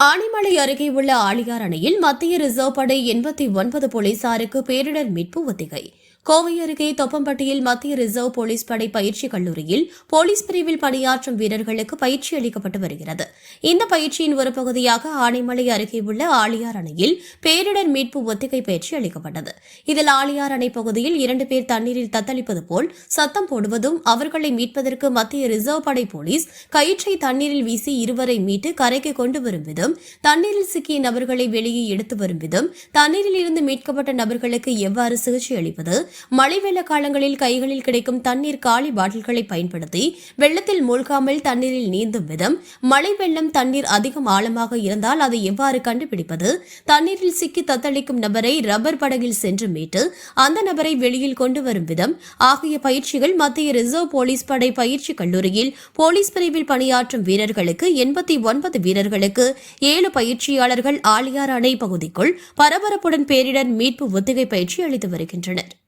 ஆனைமலை அருகே உள்ள ஆளியார் அணையில் மத்திய ரிசர்வ் படை எண்பத்தி ஒன்பது போலீசாருக்கு பேரிடர் மீட்பு ஒத்திகை. கோவை அருகே தொப்பம்பட்டியில் மத்திய ரிசர்வ் போலீஸ் படை பயிற்சி கல்லூரியில் போலீஸ் பிரிவில் பணியாற்றும் வீரர்களுக்கு பயிற்சி அளிக்கப்பட்டு வருகிறது. இந்த பயிற்சியின் ஒரு பகுதியாக ஆனைமலை அருகே உள்ள ஆழியார் அணையில் பேரிடர் மீட்பு ஒத்திகை பயிற்சி அளிக்கப்பட்டது. இதில் ஆழியார் அணை பகுதியில் இரண்டு பேர் தண்ணீரில் தத்தளிப்பது போல் சத்தம் போடுவதும் அவர்களை மீட்பதற்கு மத்திய ரிசர்வ் படை போலீஸ் கயிற்றை தண்ணீரில் வீசி இருவரை மீட்டு கரைக்கு கொண்டு வரும் விதம் தண்ணீரில் சிக்கிய நபர்களை வெளியே எடுத்து வரும் விதம் தண்ணீரில் இருந்து மீட்கப்பட்ட நபர்களுக்கு எவ்வாறு சிகிச்சை அளிப்பது மழை வெள்ள காலங்களில் கைகளில் கிடைக்கும் தண்ணீர் காலி பாட்டில்களை பயன்படுத்தி வெள்ளத்தில் மூழ்காமல் தண்ணீரில் நீந்தும் விதம் மழை வெள்ளம் தண்ணீர் அதிகம் ஆழமாக இருந்தால் அதை எவ்வாறு கண்டுபிடிப்பது? தண்ணீரில் சிக்கி தத்தளிக்கும் நபரை ரப்பர் படகில் சென்று மீட்டு அந்த நபரை வெளியில் கொண்டு வரும் விதம் ஆகிய பயிற்சிகள் மத்திய ரிசர்வ் போலீஸ் படை பயிற்சி கல்லூரியில் போலீஸ் பிரிவில் பணியாற்றும் வீரர்களுக்கு எண்பத்தி ஒன்பது வீரர்களுக்கு ஏழு பயிற்சியாளர்கள் ஆழியார் அணை பகுதிக்குள் பரபரப்புடன் பேரிடர் மீட்பு ஒத்திகை பயிற்சி அளித்து வருகின்றனர்.